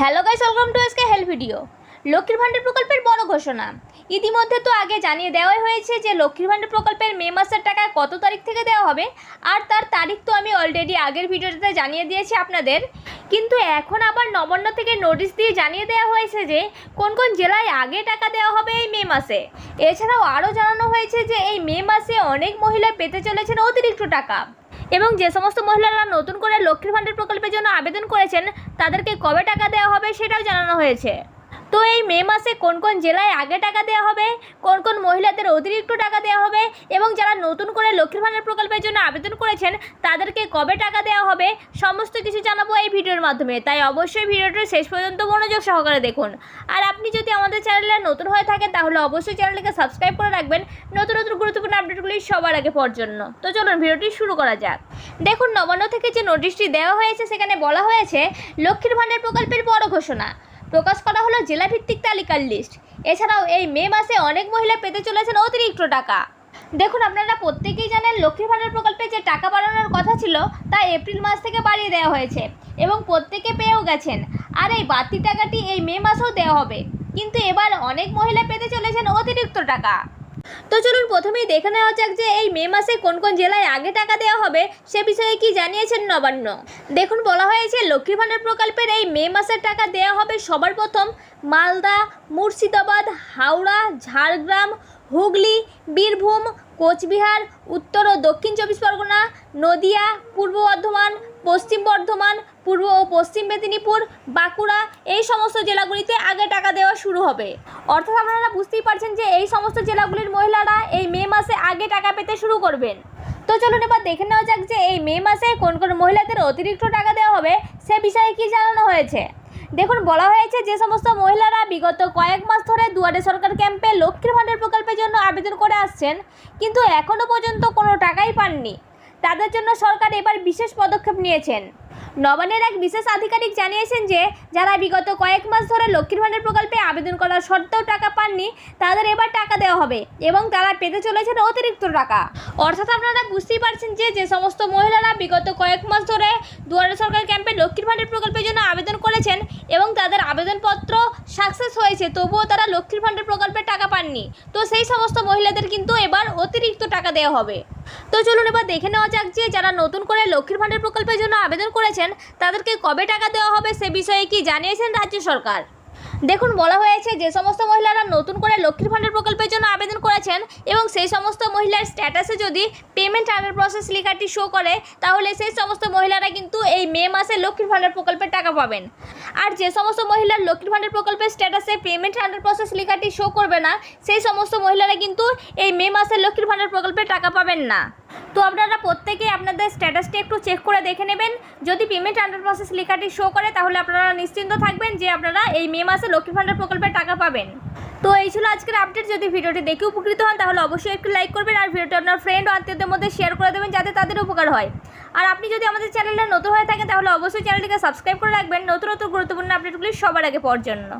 Hello guys welcome to SK help video লক্ষ্মীর ভাণ্ডার প্রকল্পের বড় ঘোষণা। ইতিমধ্যে তো আগে জানিয়ে দেওয়াই হয়েছে যে লক্ষ্মীর ভাণ্ডার প্রকল্পের মে মাসের টাকা কত তারিখ থেকে দেওয়া হবে, আর তার তারিখ তো আমি অলরেডি আগের ভিডিওটাতে জানিয়ে দিয়েছি আপনাদের। কিন্তু এখন আবার নবান্ন থেকে নোটিশ দিয়ে জানিয়ে দেওয়া হয়েছে যে কোন কোন জেলায় আগে টাকা দেওয়া হবে এই মে মাসে। এছাড়াও আরও জানানো হয়েছে যে এই মে মাসে অনেক মহিলা পেতে চলেছেন অতিরিক্ত টাকা। এবং যে সমস্ত মহিলারা নতুন করে লক্ষ্মীর ভাণ্ডার প্রকল্পের জন্য আবেদন করেছেন, তাদেরকে কবে টাকা দেওয়া হবে সেটাও জানানো হয়েছে। তো এই মে মাসে কোন কোন জেলায় আগে টাকা দেওয়া হবে? কোন কোন মহিলাদের অতিরিক্ত টাকা দেওয়া হবে? এবং যারা নতুন করে লক্ষ্মীর ভাণ্ডার প্রকল্পের জন্য আবেদন করেছেন, তাদেরকে কবে টাকা দেওয়া হবে? সমস্ত কিছু জানাব এই ভিডিওর মাধ্যমে। তাই অবশ্যই ভিডিওটি শেষ পর্যন্ত মনোযোগ সহকারে দেখুন। আর আপনি যদি আমাদের চ্যানেলে নতুন হয়ে থাকেন, তাহলে অবশ্যই চ্যানেলটিকে সাবস্ক্রাইব করে রাখবেন। নতুন নতুন গুরুত্বপূর্ণ আপডেটগুলি সবার আগে পাওয়ার জন্য। তো চলুন ভিডিওটি শুরু করা যাক। দেখুন, নবান্ন থেকে যে নোটিশটি দেওয়া হয়েছে, সেখানে বলা হয়েছে, লক্ষ্মীর ভাণ্ডার প্রকল্পের বড় ঘোষণা। প্রকাশ করা হলো জেলাভিত্তিক তালিকার লিস্ট এছাড়াও এই মে মাসে অনেক মহিলা পেতে চলেছেন অতিরিক্ত টাকা। দেখুন, আপনারা প্রত্যেকেই জানেন লক্ষ্মী ভাণ্ডার প্রকল্পে যে টাকা বাড়ানোর কথা ছিল, তা এপ্রিল মাস থেকে বাড়িয়ে দেওয়া হয়েছে এবং প্রত্যেকে পেয়েও গেছেন। আর এই বাড়তি টাকাটি এই মে মাসেও দেওয়া হবে। কিন্তু এবার অনেক মহিলা পেতে চলেছেন অতিরিক্ত টাকা। তো চলুন প্রথমেই দেখে নেওয়া যাক যে এই মে মাসে কোন কোন জেলায় আগে টাকা দেওয়া হবে, সে বিষয়ে কি জানিয়েছেন নবান্ন। দেখুন, বলা হয়েছে লক্ষ্মী ভাণ্ডার প্রকল্পের এই মে মাসের টাকা দেওয়া হবে সবার প্রথম মালদা, মুর্শিদাবাদ, হাওড়া, ঝাড়গ্রাম, হুগলি, বীরভূম কোচবিহার, উত্তর ও দক্ষিণ চব্বিশ পরগনা, নদিয়া, পূর্ব বর্ধমান, পশ্চিম বর্ধমান, পূর্ব ও পশ্চিম মেদিনীপুর, বাঁকুড়া এই সমস্ত জেলাগুলিতে আগে টাকা দেওয়া শুরু হবে। অর্থাৎ আপনারা বুঝতেই পারছেন যে এই সমস্ত জেলাগুলির মহিলারা এই মে মাসে আগে টাকা পেতে শুরু করবেন। তো চলুন এবার দেখে নেওয়া যাক যে এই মে মাসে কোন কোন মহিলাদের অতিরিক্ত টাকা হবে, সে বিষয়ে কি জানানো হয়েছে? দেখুন, বলা হয়েছে যে সমস্ত মহিলারা বিগত কয়েক মাস ধরে দুয়ারে সরকার ক্যাম্পে লক্ষ্মীর ভাণ্ডার প্রকল্পের জন্য আবেদন করে আসছেন, কিন্তু এখনও পর্যন্ত কোনো টাকাই পাননি। তাদের জন্য সরকার এবার বিশেষ পদক্ষেপ নিয়েছেন। নবান্নের এক বিশেষ আধিকারিক জানিয়েছেন যে, যারা বিগত কয়েক মাস ধরে লক্ষ্মীর ভাণ্ডার প্রকল্পে আবেদন করার সত্ত্বেও টাকা পাননি, তাদের এবার টাকা দেওয়া হবে এবং তারা পেতে চলেছেন অতিরিক্ত টাকা। অর্থাৎ আপনারা বুঝতেই পারছেন যে যে সমস্ত মহিলারা বিগত কয়েক মাস ধরে দুয়ারে সরকার ক্যাম্পে লক্ষ্মীর ভাণ্ডার প্রকল্পের জন্য আবেদন করেছেন এবং তাদের আবেদনপত্র সাকসেস হয়েছে, তবুও তারা লক্ষ্মীর ভাণ্ডার প্রকল্পের টাকা পাননি। তো সেই সমস্ত মহিলাদের কিন্তু এবার অতিরিক্ত টাকা দেওয়া হবে। তো চলুন এবার দেখে নেওয়া যাক যে যারা নতুন করে লক্ষ্মীর ভাণ্ডার প্রকল্পের জন্য আবেদন করেছেন, তাদেরকে কবে টাকা দেওয়া হবে সে বিষয়ে কি জানিয়েছেন রাজ্য সরকার? দেখুন, বলা হয়েছে যে সমস্ত মহিলারা নতুন করে লক্ষ্মীর ভাণ্ডার প্রকল্পের জন্য আবেদন করেছেন এবং সেই সমস্ত মহিলার স্ট্যাটাসে যদি পেমেন্ট আন্ডার প্রসেস লেখাটি শো করে, তাহলে সেই সমস্ত মহিলারা কিন্তু এই মে মাসে লক্ষ্মীর ভাণ্ডার প্রকল্পের টাকা পাবেন। আর যে সমস্ত মহিলার লক্ষ্মীর ভাণ্ডার প্রকল্পের স্ট্যাটাসে পেমেন্ট আন্ডার প্রসেস লেখাটি শো করবে না, সেই সমস্ত মহিলারা কিন্তু এই মে মাসে লক্ষ্মীর ভাণ্ডার প্রকল্পের টাকা পাবেন না। তো আপনারা প্রত্যেকে আপনাদের স্ট্যাটাসটি একটু চেক করে দেখে নেবেন। যদি পেমেন্ট আন্ডার প্রসেস লেখাটি শো করে, তাহলে আপনারা নিশ্চিন্ত থাকবেন যে আপনারা এই মে মাসে লক্ষ্মী ভাণ্ডার প্রকল্পের টাকা পাবেন। তো এই ছিল আজকের আপডেট যদি ভিডিওটি দেখে উপকৃত হন, তাহলে অবশ্যই একটু লাইক করবেন আর ভিডিওটি আপনার ফ্রেন্ড ও আত্মীয়দের মধ্যে শেয়ার করে দেবেন যাতে তাদের উপকার হয়। আর আপনি যদি আমাদের চ্যানেলে নতুন হয়ে থাকেন, তাহলে অবশ্যই চ্যানেলটিকে সাবস্ক্রাইব করে রাখবেন। নতুন নতুন গুরুত্বপূর্ণ আপডেটগুলি সবার আগে পাওয়ার জন্য।